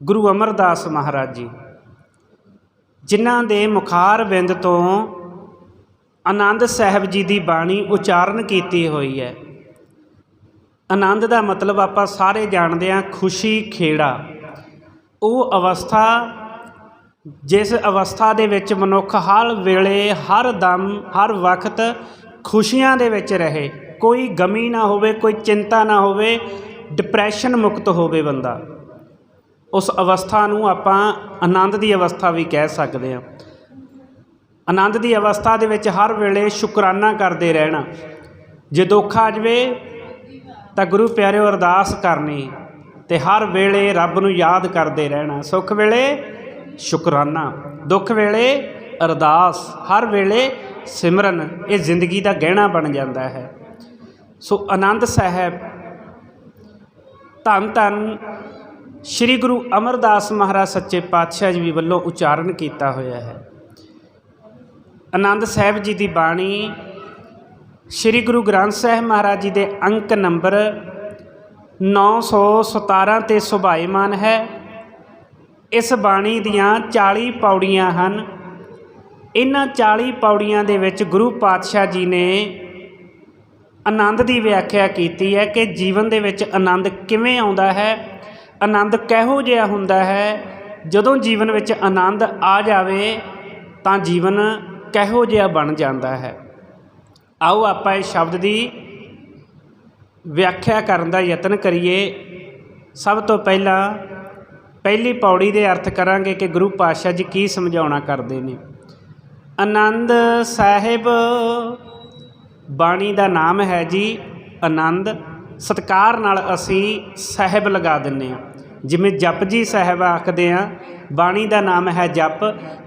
ਗੁਰੂ ਅਮਰਦਾਸ ਮਹਾਰਾਜ ਜੀ, ਜਿਨ੍ਹਾਂ ਦੇ ਮੁਖਾਰ ਬਿੰਦ ਤੋਂ ਆਨੰਦ ਸਾਹਿਬ ਜੀ ਦੀ ਬਾਣੀ ਉਚਾਰਨ ਕੀਤੀ ਹੋਈ ਹੈ। ਆਨੰਦ ਦਾ ਮਤਲਬ ਆਪਾਂ ਸਾਰੇ ਜਾਣਦੇ ਹਾਂ, ਖੁਸ਼ੀ, ਖੇੜਾ। ਉਹ ਅਵਸਥਾ, ਜਿਸ ਅਵਸਥਾ ਦੇ ਵਿੱਚ ਮਨੁੱਖ ਹਰ ਵੇਲੇ, ਹਰ ਦਮ, ਹਰ ਵਕਤ ਖੁਸ਼ੀਆਂ ਦੇ ਵਿੱਚ ਰਹੇ। ਕੋਈ ਗਮੀ ਨਾ ਹੋਵੇ, ਕੋਈ ਚਿੰਤਾ ਨਾ ਹੋਵੇ ਡਿਪਰੈਸ਼ਨ ਮੁਕਤ ਹੋਵੇ ਬੰਦਾ। ਉਸ ਅਵਸਥਾ ਨੂੰ ਆਪਾਂ ਆਨੰਦ ਦੀ ਅਵਸਥਾ ਵੀ ਕਹਿ ਸਕਦੇ ਹਾਂ। ਆਨੰਦ ਦੀ ਅਵਸਥਾ ਦੇ ਵਿੱਚ ਹਰ ਵੇਲੇ ਸ਼ੁਕਰਾਨਾ ਕਰਦੇ ਰਹਿਣਾ। ਜੇ ਦੁੱਖ ਆ ਜਵੇ ਤਾਂ ਗੁਰੂ ਪਿਆਰਿਓ ਅਰਦਾਸ ਕਰਨੀ ਤੇ ਹਰ ਵੇਲੇ ਰੱਬ ਨੂੰ ਯਾਦ ਕਰਦੇ ਰਹਿਣਾ। ਸੁੱਖ ਵੇਲੇ ਸ਼ੁਕਰਾਨਾ, ਦੁੱਖ ਵੇਲੇ ਅਰਦਾਸ, ਹਰ ਵੇਲੇ ਸਿਮਰਨ, ਇਹ ਜ਼ਿੰਦਗੀ ਦਾ ਗਹਿਣਾ ਬਣ ਜਾਂਦਾ ਹੈ। ਸੋ ਆਨੰਦ ਸਾਹਿਬ ਧੰਨ ਧੰਨ ਸ੍ਰੀ ਗੁਰੂ ਅਮਰਦਾਸ ਮਹਾਰਾਜ ਸੱਚੇ ਪਾਤਸ਼ਾਹ ਜੀ ਵੱਲੋਂ ਉਚਾਰਨ ਕੀਤਾ ਹੋਇਆ ਹੈ। ਆਨੰਦ ਸਾਹਿਬ ਜੀ ਦੀ ਬਾਣੀ, ਸ੍ਰੀ ਗੁਰੂ ਗ੍ਰੰਥ ਸਾਹਿਬ ਮਹਾਰਾਜ ਜੀ ਦੇ ਅੰਕ ਨੰਬਰ 917 ਤੇ ਸੁਭਾਈਮਾਨ ਹੈ। ਇਸ ਬਾਣੀ ਦੀਆਂ 40 ਪੌੜੀਆਂ ਹਨ। ਇਹਨਾਂ 40 ਪੌੜੀਆਂ ਦੇ ਵਿੱਚ ਗੁਰੂ ਪਾਤਸ਼ਾਹ ਜੀ ਨੇ ਆਨੰਦ ਦੀ ਵਿਆਖਿਆ ਕੀਤੀ ਹੈ ਕਿ ਜੀਵਨ ਦੇ ਵਿੱਚ ਆਨੰਦ ਕਿਵੇਂ ਆਉਂਦਾ ਹੈ। ਆਨੰਦ ਕਿਹੋ ਜਿਹਾ ਹੁੰਦਾ ਹੈ? ਜਦੋਂ ਜੀਵਨ ਵਿੱਚ ਆਨੰਦ ਆ ਜਾਵੇ, ਤਾਂ ਜੀਵਨ ਕਿਹੋ ਜਿਹਾ ਬਣ ਜਾਂਦਾ ਹੈ? ਆਓ ਆਪਾਂ ਇਸ ਸ਼ਬਦ ਦੀ ਵਿਆਖਿਆ ਕਰਨ ਦਾ ਯਤਨ ਕਰੀਏ। ਸਭ ਤੋਂ ਪਹਿਲਾਂ ਪਹਿਲੀ ਪੌੜੀ ਦੇ ਅਰਥ ਕਰਾਂਗੇ ਕਿ ਗੁਰੂ ਪਾਤਸ਼ਾਹ ਜੀ ਕੀ ਸਮਝਾਉਣਾ ਕਰਦੇ ਨੇ। ਆਨੰਦ ਸਾਹਿਬ ਬਾਣੀ ਦਾ ਨਾਮ ਹੈ ਜੀ ਆਨੰਦ। ਸਤਕਾਰ ਨਾਲ ਅਸੀਂ ਸਾਹਿਬ ਲਗਾ ਦਿੰਨੇ ਆ ਜਿਵੇਂ ਜਪ ਜੀ ਸਾਹਿਬ ਆਖਦੇ ਆ, ਬਾਣੀ ਦਾ ਨਾਮ ਹੈ ਜਪ,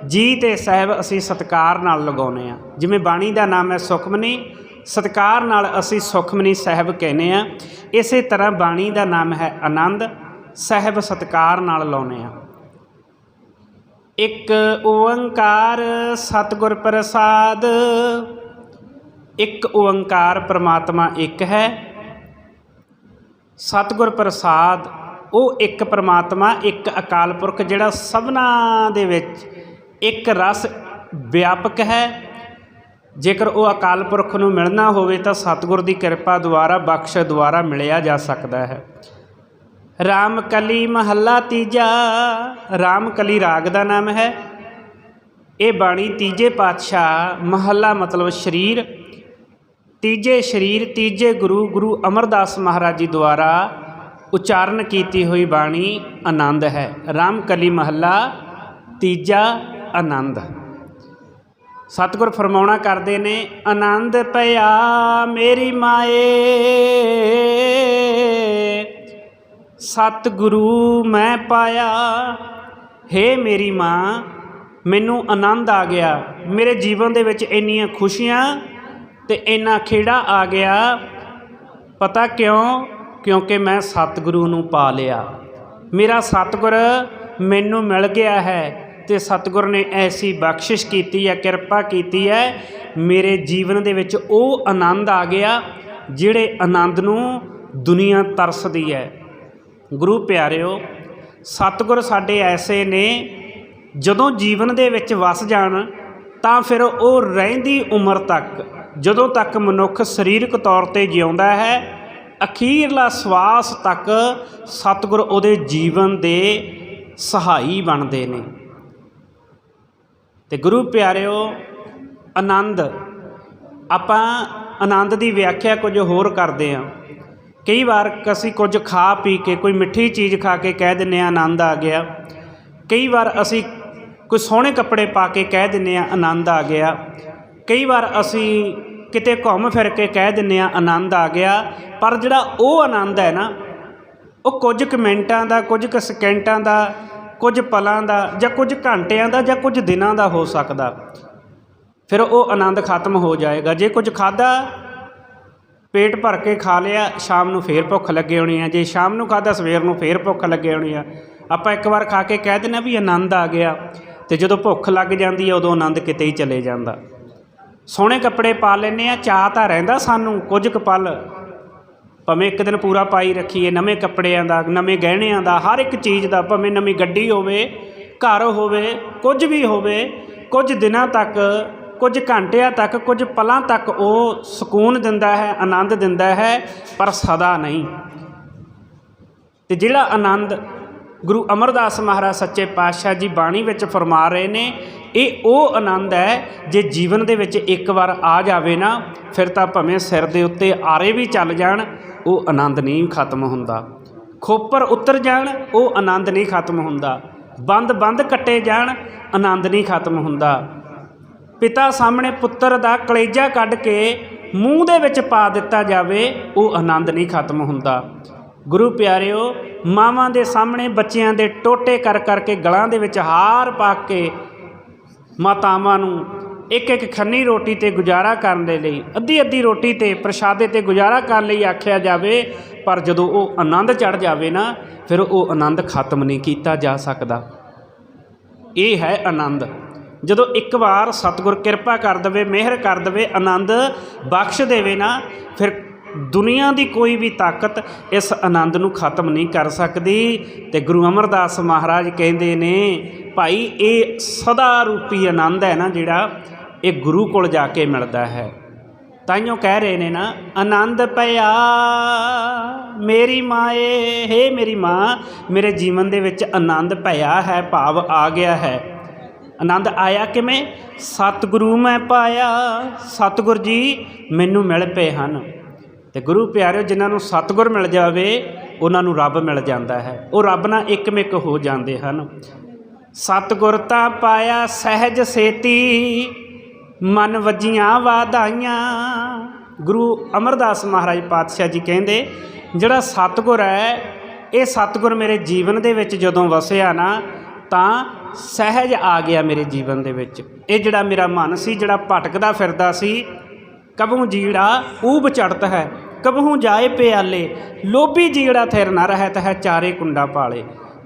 ਜੀ ਤੇ ਸਾਹਿਬ ਅਸੀਂ ਸਤਕਾਰ ਨਾਲ ਲਗਾਉਨੇ ਆ ਜਿਵੇਂ ਬਾਣੀ ਦਾ ਨਾਮ ਹੈ ਸੁਖਮਨੀ, ਸਤਕਾਰ ਨਾਲ ਅਸੀਂ ਸੁਖਮਨੀ ਸਾਹਿਬ ਕਹਿੰਦੇ ਆ ਇਸੇ ਤਰ੍ਹਾਂ ਬਾਣੀ ਦਾ ਨਾਮ ਹੈ ਆਨੰਦ, ਸਾਹਿਬ ਸਤਕਾਰ ਨਾਲ ਲਾਉਨੇ ਆ ਇੱਕ ਓੰਕਾਰ ਸਤਿਗੁਰ ਪ੍ਰਸਾਦ, ਇੱਕ ਓੰਕਾਰ ਪ੍ਰਮਾਤਮਾ ਇੱਕ ਹੈ। ਸਤਿਗੁਰ ਪ੍ਰਸਾਦ, ਉਹ ਇੱਕ ਪਰਮਾਤਮਾ, ਇੱਕ ਅਕਾਲ ਪੁਰਖ ਜਿਹੜਾ ਸਭਨਾ ਦੇ ਵਿੱਚ ਇੱਕ ਰਸ ਵਿਆਪਕ ਹੈ। ਜੇਕਰ ਉਹ ਅਕਾਲ ਪੁਰਖ ਨੂੰ ਮਿਲਣਾ ਹੋਵੇ ਤਾਂ ਸਤਿਗੁਰ ਦੀ ਕਿਰਪਾ ਦੁਆਰਾ ਬਖਸ਼ ਦੁਆਰਾ ਮਿਲਿਆ ਜਾ ਸਕਦਾ ਹੈ। ਰਾਮ ਕਲੀ ਮਹੱਲਾ ਤੀਜਾ, ਰਾਮ ਕਲੀ ਰਾਗ ਦਾ ਨਾਮ ਹੈ। ਇਹ ਬਾਣੀ ਤੀਜੇ ਪਾਤਸ਼ਾਹ ਮਹੱਲਾ ਮਤਲਬ ਸਰੀਰ ਤੀਜੇ ਸਰੀਰ, ਤੀਜੇ ਗੁਰੂ ਗੁਰੂ ਅਮਰਦਾਸ ਮਹਾਰਾਜ ਜੀ ਦੁਆਰਾ ਉਚਾਰਨ ਕੀਤੀ ਹੋਈ ਬਾਣੀ ਆਨੰਦ ਹੈ। ਰਾਮ ਕਲੀ ਮਹੱਲਾ, ਤੀਜਾ ਆਨੰਦ। ਸਤਿਗੁਰ ਫਰਮਾਉਣਾ ਕਰਦੇ ਨੇ, ਆਨੰਦ ਪਿਆ ਮੇਰੀ ਮਾਏ, ਸਤਿਗੁਰੂ ਮੈਂ ਪਾਇਆ। ਹੇ ਮੇਰੀ ਮਾਂ, ਮੈਨੂੰ ਆਨੰਦ ਆ ਗਿਆ। ਮੇਰੇ ਜੀਵਨ ਦੇ ਵਿੱਚ ਇੰਨੀਆਂ ਖੁਸ਼ੀਆਂ ਤੇ ਇੰਨਾ ਖੇੜਾ ਆ ਗਿਆ। ਪਤਾ ਕਿਉਂ? ਕਿਉਂਕਿ ਮੈਂ ਸਤਿਗੁਰੂ ਨੂੰ ਪਾ ਲਿਆ। ਮੇਰਾ ਸਤਿਗੁਰ ਮੈਨੂੰ ਮਿਲ ਗਿਆ ਹੈ ਤੇ ਸਤਿਗੁਰ ਨੇ ਐਸੀ ਬਖਸ਼ਿਸ਼ ਕੀਤੀ ਹੈ, ਕਿਰਪਾ ਕੀਤੀ ਹੈ। ਮੇਰੇ ਜੀਵਨ ਦੇ ਵਿੱਚ ਉਹ ਆਨੰਦ ਆ ਗਿਆ ਜਿਹੜੇ ਆਨੰਦ ਨੂੰ ਦੁਨੀਆ ਤਰਸਦੀ ਹੈ। ਗੁਰੂ ਪਿਆਰਿਓ, ਸਤਿਗੁਰ ਸਾਡੇ ਐਸੇ ਨੇ, ਜਦੋਂ ਜੀਵਨ ਦੇ ਵਿੱਚ ਵਸ ਜਾਣ ਤਾਂ ਫਿਰ ਉਹ ਰਹਿੰਦੀ ਉਮਰ ਤੱਕ ਜਦੋਂ ਤੱਕ ਮਨੁੱਖ ਸਰੀਰਕ ਤੌਰ ਤੇ ਜਿਉਂਦਾ ਹੈ, ਅਖੀਰਲਾ ਸਵਾਸ ਤੱਕ ਸਤਿਗੁਰ ਉਹਦੇ ਜੀਵਨ ਦੇ ਸਹਾਈ ਬਣਦੇ ਨੇ। ਤੇ ਗੁਰੂ ਪਿਆਰਿਓ, ਆਨੰਦ, ਆਪਾਂ ਆਨੰਦ ਦੀ ਵਿਆਖਿਆ ਕੁਝ ਹੋਰ ਕਰਦੇ ਹਾਂ। ਕਈ ਵਾਰ ਅਸੀਂ ਕੁਝ ਖਾ ਪੀ ਕੇ, ਕੋਈ ਮਿੱਠੀ ਚੀਜ਼ ਖਾ ਕੇ ਕਹਿ ਦਿੰਨੇ ਆ ਆਨੰਦ ਆ ਗਿਆ। ਕਈ ਵਾਰ ਅਸੀਂ ਕੋਈ ਸੋਹਣੇ ਕੱਪੜੇ ਪਾ ਕੇ ਕਹਿ ਦਿੰਨੇ ਆ ਆਨੰਦ ਆ ਗਿਆ। ਕਈ ਵਾਰ ਅਸੀਂ ਕਿਤੇ ਘੁੰਮ ਫਿਰ ਕੇ ਕਹਿ ਦਿੰਨੇ ਆ ਆਨੰਦ ਆ ਗਿਆ, ਪਰ ਜਿਹੜਾ ਉਹ ਆਨੰਦ ਹੈ ਨਾ, ਉਹ ਕੁਝ ਕੁ ਮਿੰਟਾਂ ਦਾ, ਕੁਝ ਕੁ ਸਕਿੰਟਾਂ ਦਾ, ਕੁਝ ਪਲਾਂ ਦਾ, ਜਾਂ ਕੁਝ ਘੰਟਿਆਂ ਦਾ, ਜਾਂ ਕੁਝ ਦਿਨਾਂ ਦਾ ਹੋ ਸਕਦਾ। ਫਿਰ ਉਹ ਆਨੰਦ ਖਤਮ ਹੋ ਜਾਏਗਾ। ਜੇ ਕੁਝ ਖਾਦਾ ਪੇਟ ਭਰ ਕੇ ਖਾ ਲਿਆ, ਸ਼ਾਮ ਨੂੰ ਫੇਰ ਭੁੱਖ ਲੱਗੇ ਹੋਣੀ ਆ। ਜੇ ਸ਼ਾਮ ਨੂੰ ਖਾਦਾ ਸਵੇਰ ਨੂੰ ਫੇਰ ਭੁੱਖ ਲੱਗੇ ਹੋਣੀ ਆ। ਆਪਾਂ ਇੱਕ ਵਾਰ ਖਾ ਕੇ ਕਹਿ ਦਿੰਦੇ ਆ ਵੀ ਆਨੰਦ ਆ ਗਿਆ। ਤੇ ਜਦੋਂ ਭੁੱਖ ਲੱਗ ਜਾਂਦੀ ਹੈ ਉਦੋਂ ਆਨੰਦ ਕਿਤੇ ਹੀ ਚਲੇ ਜਾਂਦਾ। ਸੋਹਣੇ ਕੱਪੜੇ ਪਾ ਲੈਨੇ ਆ ਚਾਹ ਤਾਂ ਰਹਿੰਦਾ ਸਾਨੂੰ, ਕੁਝ ਕੁ ਪਲ। ਭਾਵੇਂ ਇੱਕ ਦਿਨ ਪੂਰਾ ਪਾਈ ਰੱਖੀਏ, ਨਵੇਂ ਕੱਪੜਿਆਂ ਦਾ, ਨਵੇਂ ਗਹਿਣਿਆਂ ਦਾ, ਹਰ ਇੱਕ ਚੀਜ਼ ਦਾ, ਭਾਵੇਂ ਨਵੀਂ ਗੱਡੀ ਹੋਵੇ, ਘਰ ਹੋਵੇ, ਕੁਝ ਵੀ ਹੋਵੇ, ਕੁਝ ਦਿਨਾਂ ਤੱਕ, ਕੁਝ ਘੰਟਿਆਂ ਤੱਕ, ਕੁਝ ਪਲਾਂ ਤੱਕ ਉਹ ਸਕੂਨ ਦਿੰਦਾ ਹੈ, ਆਨੰਦ ਦਿੰਦਾ ਹੈ, ਪਰ ਸਦਾ ਨਹੀਂ। ਤੇ ਜਿਹੜਾ ਆਨੰਦ ਗੁਰੂ ਅਮਰਦਾਸ ਮਹਾਰਾਜ ਸੱਚੇ ਪਾਤਸ਼ਾਹ ਜੀ ਬਾਣੀ ਵਿੱਚ ਫਰਮਾ ਰਹੇ ਨੇ ਇਹ ਉਹ ਆਨੰਦ ਹੈ ਜੇ ਜੀਵਨ ਦੇ ਵਿੱਚ ਇੱਕ ਵਾਰ ਆ ਜਾਵੇ ਨਾ, ਫਿਰ ਤਾਂ ਭਾਵੇਂ ਸਿਰ ਦੇ ਉੱਤੇ ਆਰੇ ਵੀ ਚੱਲ ਜਾਣ, ਉਹ ਆਨੰਦ ਨਹੀਂ ਖਤਮ ਹੁੰਦਾ। ਖੋਪਰ ਉਤਰ ਜਾਣ, ਉਹ ਆਨੰਦ ਨਹੀਂ ਖਤਮ ਹੁੰਦਾ। ਬੰਦ ਬੰਦ ਕੱਟੇ ਜਾਣ, ਆਨੰਦ ਨਹੀਂ ਖਤਮ ਹੁੰਦਾ। ਪਿਤਾ ਸਾਹਮਣੇ ਪੁੱਤਰ ਦਾ ਕਲੇਜਾ ਕੱਢ ਕੇ ਮੂੰਹ ਦੇ ਵਿੱਚ ਪਾ ਦਿੱਤਾ ਜਾਵੇ, ਉਹ ਆਨੰਦ ਨਹੀਂ ਖਤਮ ਹੁੰਦਾ। ਗੁਰੂ ਪਿਆਰਿਓ, ਮਾਵਾਂ ਦੇ ਸਾਹਮਣੇ ਬੱਚਿਆਂ ਦੇ ਟੋਟੇ ਕਰ ਕਰਕੇ ਗਲਾਂ ਦੇ ਵਿੱਚ ਹਾਰ ਪਾ ਕੇ ਮਾਤਾਵਾਂ ਨੂੰ ਇੱਕ ਇੱਕ ਖੰਨੀ ਰੋਟੀ ਤੇ ਗੁਜ਼ਾਰਾ ਕਰਨ ਦੇ ਲਈ ਅੱਧੀ ਅੱਧੀ ਰੋਟੀ ਤੇ ਪ੍ਰਸ਼ਾਦੇ ਤੇ ਗੁਜ਼ਾਰਾ ਕਰਨ ਲਈ ਆਖਿਆ ਜਾਵੇ, ਪਰ ਜਦੋਂ ਉਹ ਆਨੰਦ ਚੜ ਜਾਵੇ ਨਾ, ਫਿਰ ਉਹ ਆਨੰਦ ਖਤਮ ਨਹੀਂ ਕੀਤਾ ਜਾ ਸਕਦਾ। ਇਹ ਹੈ ਆਨੰਦ। ਜਦੋਂ ਇੱਕ ਵਾਰ ਸਤਿਗੁਰ ਕਿਰਪਾ ਕਰ ਦਵੇ, ਮਿਹਰ ਕਰ ਦਵੇ, ਆਨੰਦ ਬਖਸ਼ ਦੇਵੇ ਨਾ, ਫਿਰ ਦੁਨੀਆ ਦੀ ਕੋਈ ਵੀ ਤਾਕਤ ਇਸ ਆਨੰਦ ਨੂੰ ਖਤਮ ਨਹੀਂ ਕਰ ਸਕਦੀ। ਤੇ ਗੁਰੂ ਅਮਰਦਾਸ ਮਹਾਰਾਜ ਕਹਿੰਦੇ ਨੇ ਭਾਈ, ਇਹ ਸਦਾ ਰੂਪੀ ਆਨੰਦ ਹੈ ਨਾ ਜਿਹੜਾ ਇਹ ਗੁਰੂ ਕੋਲ ਜਾ ਕੇ ਮਿਲਦਾ ਹੈ। ਤਾਈਓ ਕਹਿ ਰਹੇ ਨੇ ਨਾ, ਆਨੰਦ ਪਿਆ ਮੇਰੀ ਮਾਏ ਹੇ ਮੇਰੀ ਮਾਂ, ਮੇਰੇ ਜੀਵਨ ਦੇ ਵਿੱਚ ਆਨੰਦ ਪਿਆ ਹੈ, ਭਾਵ ਆ ਗਿਆ ਹੈ। ਆਨੰਦ ਆਇਆ ਕਿਵੇਂ? ਸਤਿਗੁਰੂ ਮੈਂ ਪਾਇਆ, ਸਤਿਗੁਰ ਜੀ ਮੈਨੂੰ ਮਿਲ ਪਏ ਹਨ। ਤੇ ਗੁਰੂ ਪਿਆਰਿਓ, ਜਿਨ੍ਹਾਂ ਨੂੰ ਸਤਿਗੁਰ ਮਿਲ ਜਾਵੇ, ਉਹਨਾਂ ਨੂੰ ਰੱਬ ਮਿਲ ਜਾਂਦਾ ਹੈ। ਉਹ ਰੱਬ ਨਾਲ ਇੱਕਮਿਕ ਹੋ ਜਾਂਦੇ ਹਨ। ਸਤਿਗੁਰ ਤਾਂ ਪਾਇਆ ਸਹਿਜ ਸੇਤੀ, ਮਨ ਵਜੀਆਂ ਵਾਧਾਈਆਂ। ਗੁਰੂ ਅਮਰਦਾਸ ਮਹਾਰਾਜ ਪਾਤਸ਼ਾਹ ਜੀ ਕਹਿੰਦੇ, ਜਿਹੜਾ ਸਤਿਗੁਰ ਹੈ, ਇਹ ਸਤਿਗੁਰ ਮੇਰੇ ਜੀਵਨ ਦੇ ਵਿੱਚ ਜਦੋਂ ਵਸਿਆ ਨਾ, ਤਾਂ ਸਹਿਜ ਆ ਗਿਆ ਮੇਰੇ ਜੀਵਨ ਦੇ ਵਿੱਚ। ਇਹ ਜਿਹੜਾ ਮੇਰਾ ਮਨ ਸੀ, ਜਿਹੜਾ ਭਟਕਦਾ ਫਿਰਦਾ ਸੀ, ਕਬਹੂ ਜੀੜਾ ਊਬ ਚੜਤ ਹੈ ਕਬੂ ਜਾਏ ਪਿਆਲੇ, ਲੋਭੀ ਜੀੜਾ ਥਿਰ ਨਾ ਰਹਿਤ ਹੈ, ਚਾਰੇ ਕੁੰਡਾ ਪਾਲੇ।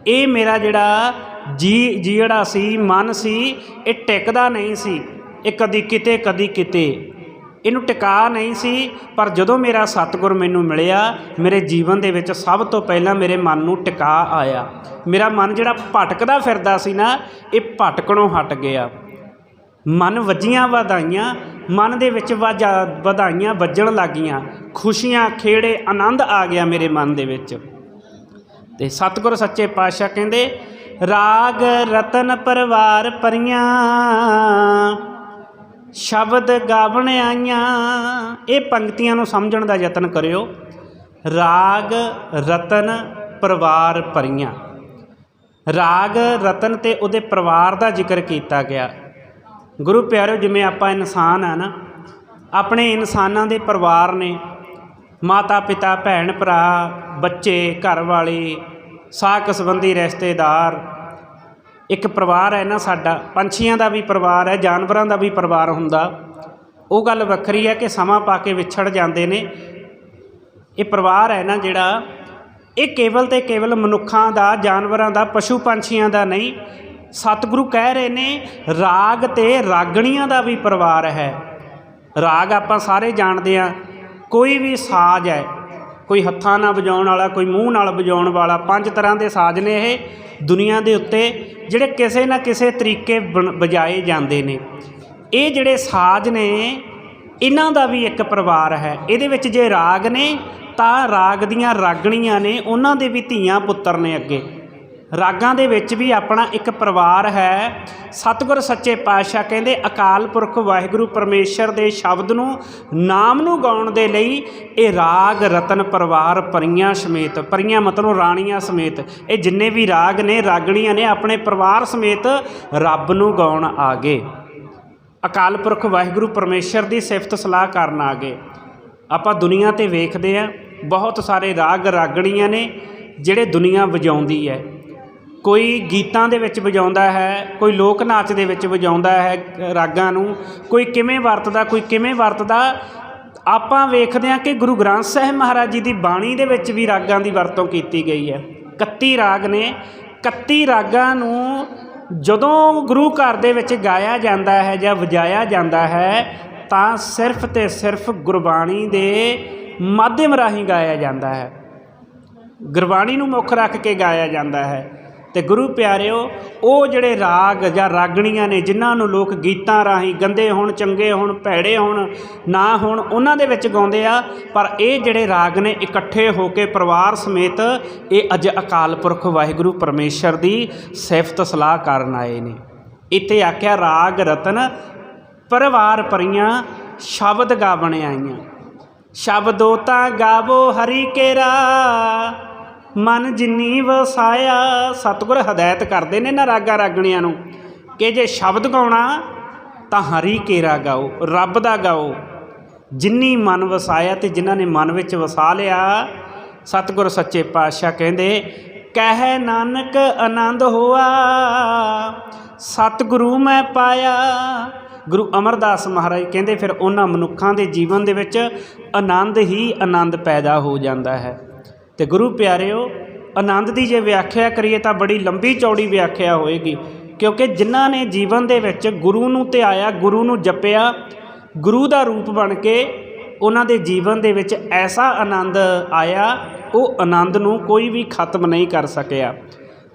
ਇਹ ਮੇਰਾ ਜਿਹੜਾ ਜੀ ਜਿਹੜਾ ਸੀ, ਮਨ ਸੀ, ਇਹ ਟਿਕਦਾ ਨਹੀਂ ਸੀ। ਇਹ ਕਦੀ ਕਿਤੇ ਕਦੀ ਕਿਤੇ। ਇਹਨੂੰ ਟਿਕਾ ਨਹੀਂ ਸੀ, ਪਰ ਜਦੋਂ ਮੇਰਾ ਸਤਿਗੁਰ ਮੈਨੂੰ ਮਿਲਿਆ, ਮੇਰੇ ਜੀਵਨ ਦੇ ਵਿੱਚ ਸਭ ਤੋਂ ਪਹਿਲਾਂ ਮੇਰੇ ਮਨ ਨੂੰ ਟਿਕਾ ਆਇਆ। ਮੇਰਾ ਮਨ ਜਿਹੜਾ ਭਟਕਦਾ ਫਿਰਦਾ ਸੀ ਨਾ, ਇਹ ਭਟਕਣੋਂ ਹਟ ਗਿਆ। ਮਨ ਵੱਜੀਆਂ ਵਧਾਈਆਂ, ਮਨ ਦੇ ਵਿੱਚ ਵਧਾਈਆਂ ਵੱਜਣ ਲੱਗੀਆਂ। ਖੁਸ਼ੀਆਂ, ਖੇੜੇ, ਆਨੰਦ ਆ ਗਿਆ ਮੇਰੇ ਮਨ ਦੇ ਵਿੱਚ। ਤੇ ਸਤਿਗੁਰ ਸੱਚੇ ਪਾਤਸ਼ਾਹ ਕਹਿੰਦੇ, ਰਾਗ ਰਤਨ ਪਰਵਾਰ ਪਰੀਆਂ, ਸ਼ਬਦ ਗਾਵਣ ਆਈਆਂ। ਇਹ ਪੰਕਤੀਆਂ ਨੂੰ ਸਮਝਣ ਦਾ ਯਤਨ ਕਰਿਓ। ਰਾਗ ਰਤਨ ਪਰਿਵਾਰ ਪਰੀਆਂ। ਰਾਗ ਰਤਨ ਤੇ ਉਹਦੇ ਪਰਿਵਾਰ ਦਾ ਜ਼ਿਕਰ ਕੀਤਾ ਗਿਆ। ਗੁਰੂ ਪਿਆਰਿਓ, ਜਿਵੇਂ ਆਪਾਂ ਇਨਸਾਨ ਆ ਨਾ, ਆਪਣੇ ਇਨਸਾਨਾਂ ਦੇ ਪਰਿਵਾਰ ਨੇ ਮਾਤਾ ਪਿਤਾ ਭੈਣ ਭਰਾ ਬੱਚੇ ਘਰ ਵਾਲੇ ਸਾਕ ਸੰਬੰਧੀ ਰਿਸ਼ਤੇਦਾਰ। ਇੱਕ ਪਰਿਵਾਰ ਹੈ ਨਾ ਸਾਡਾ, ਪੰਛੀਆਂ ਦਾ ਵੀ ਪਰਿਵਾਰ ਹੈ, ਜਾਨਵਰਾਂ ਦਾ ਵੀ ਪਰਿਵਾਰ ਹੁੰਦਾ। ਉਹ ਗੱਲ ਵੱਖਰੀ ਹੈ ਕਿ ਸਮਾਂ ਪਾ ਕੇ ਵਿਛੜ ਜਾਂਦੇ ਨੇ। ਇਹ ਪਰਿਵਾਰ ਹੈ ਨਾ ਜਿਹੜਾ, ਇਹ ਕੇਵਲ ਤੇ ਕੇਵਲ ਮਨੁੱਖਾਂ ਦਾ, ਜਾਨਵਰਾਂ ਦਾ, ਪਸ਼ੂ ਪੰਛੀਆਂ ਦਾ ਨਹੀਂ, ਸਤਿਗੁਰੂ ਕਹਿ ਰਹੇ ਨੇ, ਰਾਗ ਤੇ ਰਾਗਣੀਆਂ ਦਾ ਵੀ ਪਰਿਵਾਰ ਹੈ। ਰਾਗ ਆਪਾਂ ਸਾਰੇ ਜਾਣਦੇ ਆ ਕੋਈ ਵੀ ਸਾਜ਼ ਹੈ। ਕੋਈ ਹੱਥਾਂ ਨਾਲ ਵਜਾਉਣ ਵਾਲਾ, ਕੋਈ ਮੂੰਹ ਨਾਲ ਵਜਾਉਣ ਵਾਲਾ, ਪੰਜ ਤਰ੍ਹਾਂ ਦੇ ਸਾਜ਼ ਨੇ ਇਹ ਦੁਨੀਆ ਦੇ ਉੱਤੇ ਜਿਹੜੇ ਕਿਸੇ ਨਾ ਕਿਸੇ ਤਰੀਕੇ ਬਣ- ਵਜਾਏ ਜਾਂਦੇ ਨੇ। ਇਹ ਜਿਹੜੇ ਸਾਜ਼ ਨੇ, ਇਹਨਾਂ ਦਾ ਵੀ ਇੱਕ ਪਰਿਵਾਰ ਹੈ। ਇਹਦੇ ਵਿੱਚ ਜੇ ਰਾਗ ਨੇ, ਤਾਂ ਰਾਗ ਦੀਆਂ ਰਾਗਣੀਆਂ ਨੇ, ਉਹਨਾਂ ਦੇ ਵੀ ਧੀਆਂ ਪੁੱਤਰ ਨੇ ਅੱਗੇ। ਰਾਗਾਂ ਦੇ ਵਿੱਚ ਵੀ ਆਪਣਾ ਇੱਕ ਪਰਿਵਾਰ ਹੈ। ਸਤਿਗੁਰ ਸੱਚੇ ਪਾਤਸ਼ਾਹ ਕਹਿੰਦੇ, ਅਕਾਲ ਪੁਰਖ ਵਾਹਿਗੁਰੂ ਪਰਮੇਸ਼ਰ ਦੇ ਸ਼ਬਦ ਨੂੰ ਨਾਮ ਨੂੰ ਗਾਉਣ ਦੇ ਲਈ ਇਹ ਰਾਗ ਰਤਨ ਪਰਿਵਾਰ ਪਰੀਆਂ ਸਮੇਤ, ਪਰੀਆਂ ਮਤਲਬ ਰਾਣੀਆਂ ਸਮੇਤ, ਇਹ ਜਿੰਨੇ ਵੀ ਰਾਗ ਨੇ, ਰਾਗਣੀਆਂ ਨੇ ਆਪਣੇ ਪਰਿਵਾਰ ਸਮੇਤ ਰੱਬ ਨੂੰ ਗਾਉਣ ਆ ਗਏ। ਅਕਾਲ ਪੁਰਖ ਵਾਹਿਗੁਰੂ ਪਰਮੇਸ਼ਰ ਦੀ ਸਿਫਤ ਸਲਾਹ ਕਰਨ ਆ ਗਏ। ਆਪਾਂ ਦੁਨੀਆ ਤੇ ਵੇਖਦੇ ਆ ਬਹੁਤ ਸਾਰੇ ਰਾਗ ਰਾਗਣੀਆਂ ਨੇ ਜਿਹੜੇ ਦੁਨੀਆ ਵਜਾਉਂਦੀ ਹੈ। ਕੋਈ ਗੀਤਾਂ ਦੇ ਵਿੱਚ ਵਜਾਉਂਦਾ ਹੈ, ਕੋਈ ਲੋਕ ਨਾਚ ਦੇ ਵਿੱਚ ਵਜਾਉਂਦਾ ਹੈ ਰਾਗਾਂ ਨੂੰ, ਕੋਈ ਕਿਵੇਂ ਵਰਤਦਾ, ਕੋਈ ਕਿਵੇਂ ਵਰਤਦਾ, ਆਪਾਂ ਵੇਖਦੇ ਹਾਂ ਕਿ ਗੁਰੂ ਗ੍ਰੰਥ ਸਾਹਿਬ ਮਹਾਰਾਜ ਜੀ ਦੀ ਬਾਣੀ ਦੇ ਵਿੱਚ ਵੀ ਰਾਗਾਂ ਦੀ ਵਰਤੋਂ ਕੀਤੀ ਗਈ ਹੈ। 31 ਰਾਗ ਨੇ 31 ਰਾਗਾਂ ਨੂੰ ਜਦੋਂ ਗੁਰੂ ਘਰ ਦੇ ਵਿੱਚ ਗਾਇਆ ਜਾਂਦਾ ਹੈ ਜਾਂ ਵਜਾਇਆ ਜਾਂਦਾ ਹੈ, ਤਾਂ ਸਿਰਫ ਤੇ ਸਿਰਫ ਗੁਰਬਾਣੀ ਦੇ ਮਾਧਿਅਮ ਰਾਹੀਂ ਗਾਇਆ ਜਾਂਦਾ ਹੈ। ਗੁਰਬਾਣੀ ਨੂੰ ਮੁੱਖ ਰੱਖ ਕੇ ਗਾਇਆ ਜਾਂਦਾ ਹੈ। ਤੇ ਗੁਰੂ ਪਿਆਰਿਓ, ਉਹ ਜਿਹੜੇ ਰਾਗ ਜਾਂ ਰਾਗਣੀਆਂ ਨੇ, ਜਿਨ੍ਹਾਂ ਨੂੰ ਲੋਕ ਗੀਤਾਂ ਰਾਹੀਂ ਗੰਦੇ ਹੋਣ, ਚੰਗੇ ਹੋਣ, ਭੈੜੇ ਹੋਣ, ਨਾ ਹੋਣ, ਉਹਨਾਂ ਦੇ ਵਿੱਚ ਗਾਉਂਦੇ ਆ, ਪਰ ਇਹ ਜਿਹੜੇ ਰਾਗ ਨੇ, ਇਕੱਠੇ ਹੋ ਕੇ ਪਰਿਵਾਰ ਸਮੇਤ ਇਹ ਅੱਜ ਅਕਾਲ ਪੁਰਖ ਵਾਹਿਗੁਰੂ ਪਰਮੇਸ਼ਰ ਦੀ ਸਿਫਤ ਸਲਾਹ ਕਰਨ ਆਏ ਨੇ। ਇੱਥੇ ਆਖਿਆ, ਰਾਗ ਰਤਨ ਪਰਿਵਾਰ ਪਰੀਆਂ ਸ਼ਬਦ ਗਾਵਣ ਆਈਆਂ। ਸ਼ਬਦੋ ਤਾਂ ਗਾਵੋ ਹਰੀ ਕੇਰਾ ਮਨ ਜਿਨੀ ਵਸਾਇਆ, ਸਤਿਗੁਰ ਹਦਾਇਤ ਕਰਦੇ ਨੇ ਨਾ ਰਾਗਾ ਰਾਗਣੀਆਂ ਨੂੰ, ਕਿ ਜੇ ਸ਼ਬਦ ਗਾਉਣਾ, ਤਾਂ ਹਰੀ ਕੇਰਾ ਗਾਓ, ਰੱਬ ਦਾ ਗਾਓ। ਜਿਨੀ ਮਨ ਵਸਾਇਆ ਤੇ ਜਿਨ੍ਹਾਂ ਨੇ ਮਨ ਵਿੱਚ ਵਸਾ ਲਿਆ, ਸਤਿਗੁਰ ਸੱਚੇ ਪਾਤਸ਼ਾਹ ਕਹਿੰਦੇ, ਕਹਿ ਨਾਨਕ ਆਨੰਦ ਹੋਆ, ਸਤਿਗੁਰੂ ਮੈਂ ਪਾਇਆ। ਗੁਰੂ ਅਮਰਦਾਸ ਮਹਾਰਾਜ ਕਹਿੰਦੇ, ਫਿਰ ਉਹਨਾਂ ਮਨੁੱਖਾਂ ਦੇ ਜੀਵਨ ਦੇ ਵਿੱਚ ਆਨੰਦ ਹੀ ਆਨੰਦ ਪੈਦਾ ਹੋ ਜਾਂਦਾ ਹੈ। ਤੇ ਗੁਰੂ ਪਿਆਰਿਓ, ਆਨੰਦ ਦੀ ਜੇ ਵਿਆਖਿਆ ਕਰੀਏ ਤਾਂ ਬੜੀ ਲੰਬੀ ਚੌੜੀ ਵਿਆਖਿਆ ਹੋਏਗੀ, ਕਿਉਂਕਿ ਜਿਨ੍ਹਾਂ ਨੇ ਜੀਵਨ ਦੇ ਵਿੱਚ ਗੁਰੂ ਨੂੰ ਧਿਆਇਆ, ਗੁਰੂ ਨੂੰ ਜਪਿਆ, ਗੁਰੂ ਦਾ ਰੂਪ ਬਣ ਕੇ ਉਹਨਾਂ ਦੇ ਜੀਵਨ ਦੇ ਵਿੱਚ ਐਸਾ ਆਨੰਦ ਆਇਆ, ਉਹ ਆਨੰਦ ਨੂੰ ਕੋਈ ਵੀ ਖਤਮ ਨਹੀਂ ਕਰ ਸਕਿਆ।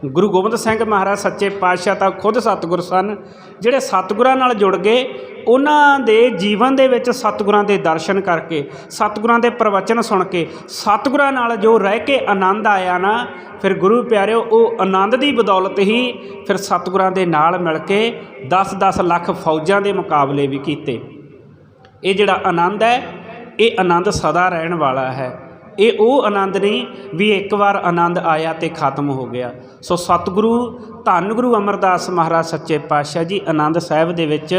ਗੁਰੂ ਗੋਬਿੰਦ ਸਿੰਘ ਮਹਾਰਾਜ ਸੱਚੇ ਪਾਤਸ਼ਾਹ ਤਾਂ ਖੁਦ ਸਤਿਗੁਰ ਸਨ, ਜਿਹੜੇ ਸਤਿਗੁਰਾਂ ਨਾਲ ਜੁੜ ਗਏ ਉਹਨਾਂ ਦੇ ਜੀਵਨ ਦੇ ਵਿੱਚ ਸਤਿਗੁਰਾਂ ਦੇ ਦਰਸ਼ਨ ਕਰਕੇ, ਸਤਿਗੁਰਾਂ ਦੇ ਪ੍ਰਵਚਨ ਸੁਣ ਕੇ, ਸਤਿਗੁਰਾਂ ਨਾਲ ਜੋ ਰਹਿ ਕੇ ਆਨੰਦ ਆਇਆ ਨਾ, ਫਿਰ ਗੁਰੂ ਪਿਆਰਿਓ, ਉਹ ਆਨੰਦ ਦੀ ਬਦੌਲਤ ਹੀ ਫਿਰ ਸਤਿਗੁਰਾਂ ਦੇ ਨਾਲ ਮਿਲ ਕੇ 10-10 ਲੱਖ ਫੌਜਾਂ ਦੇ ਮੁਕਾਬਲੇ ਵੀ ਕੀਤੇ। ਇਹ ਜਿਹੜਾ ਆਨੰਦ ਹੈ, ਇਹ ਆਨੰਦ ਸਦਾ ਰਹਿਣ ਵਾਲਾ ਹੈ। ਇਹ ਉਹ ਆਨੰਦ ਨਹੀਂ ਵੀ ਇੱਕ ਵਾਰ ਆਨੰਦ ਆਇਆ ਤੇ ਖਤਮ ਹੋ ਗਿਆ। ਸੋ ਸਤਿਗੁਰੂ ਧੰਨ ਗੁਰੂ ਅਮਰਦਾਸ ਮਹਾਰਾਜ ਸੱਚੇ ਪਾਤਸ਼ਾਹ ਜੀ ਆਨੰਦ ਸਾਹਿਬ ਦੇ ਵਿੱਚ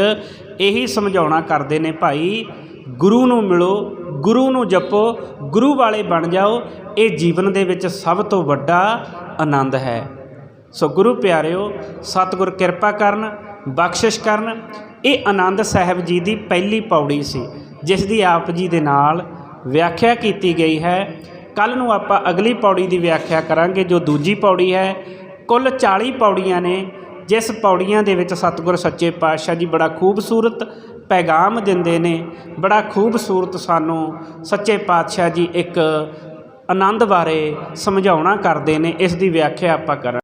ਇਹੀ ਸਮਝਾਉਣਾ ਕਰਦੇ ਨੇ ਭਾਈ, ਗੁਰੂ ਨੂੰ ਮਿਲੋ, ਗੁਰੂ ਨੂੰ ਜਪੋ, ਗੁਰੂ ਵਾਲੇ ਬਣ ਜਾਓ, ਇਹ ਜੀਵਨ ਦੇ ਵਿੱਚ ਸਭ ਤੋਂ ਵੱਡਾ ਆਨੰਦ ਹੈ। ਸੋ ਗੁਰੂ ਪਿਆਰਿਓ, ਸਤਿਗੁਰ ਕਿਰਪਾ ਕਰਨ, ਬਖਸ਼ਿਸ਼ ਕਰਨ, ਇਹ ਆਨੰਦ ਸਾਹਿਬ ਜੀ ਦੀ ਪਹਿਲੀ ਪੌੜੀ ਸੀ, ਜਿਸ ਦੀ ਆਪ ਜੀ ਦੇ ਨਾਲ ਵਿਆਖਿਆ ਕੀਤੀ ਗਈ ਹੈ। ਕੱਲ ਨੂੰ ਆਪਾਂ ਅਗਲੀ ਪੌੜੀ ਦੀ ਵਿਆਖਿਆ ਕਰਾਂਗੇ, ਜੋ ਦੂਜੀ ਪੌੜੀ ਹੈ। ਕੁੱਲ 40 ਪੌੜੀਆਂ ਨੇ, ਜਿਸ ਪੌੜੀਆਂ ਦੇ ਵਿੱਚ ਸਤਿਗੁਰ ਸੱਚੇ ਪਾਤਸ਼ਾਹ ਜੀ ਬੜਾ ਖੂਬਸੂਰਤ ਪੈਗਾਮ ਦਿੰਦੇ ਨੇ। ਬੜਾ ਖੂਬਸੂਰਤ ਸਾਨੂੰ ਸੱਚੇ ਪਾਤਸ਼ਾਹ ਜੀ ਇੱਕ ਆਨੰਦ ਬਾਰੇ ਸਮਝਾਉਣਾ ਕਰਦੇ ਨੇ। ਇਸ ਦੀ ਵਿਆਖਿਆ ਆਪਾਂ ਕਰਾਂ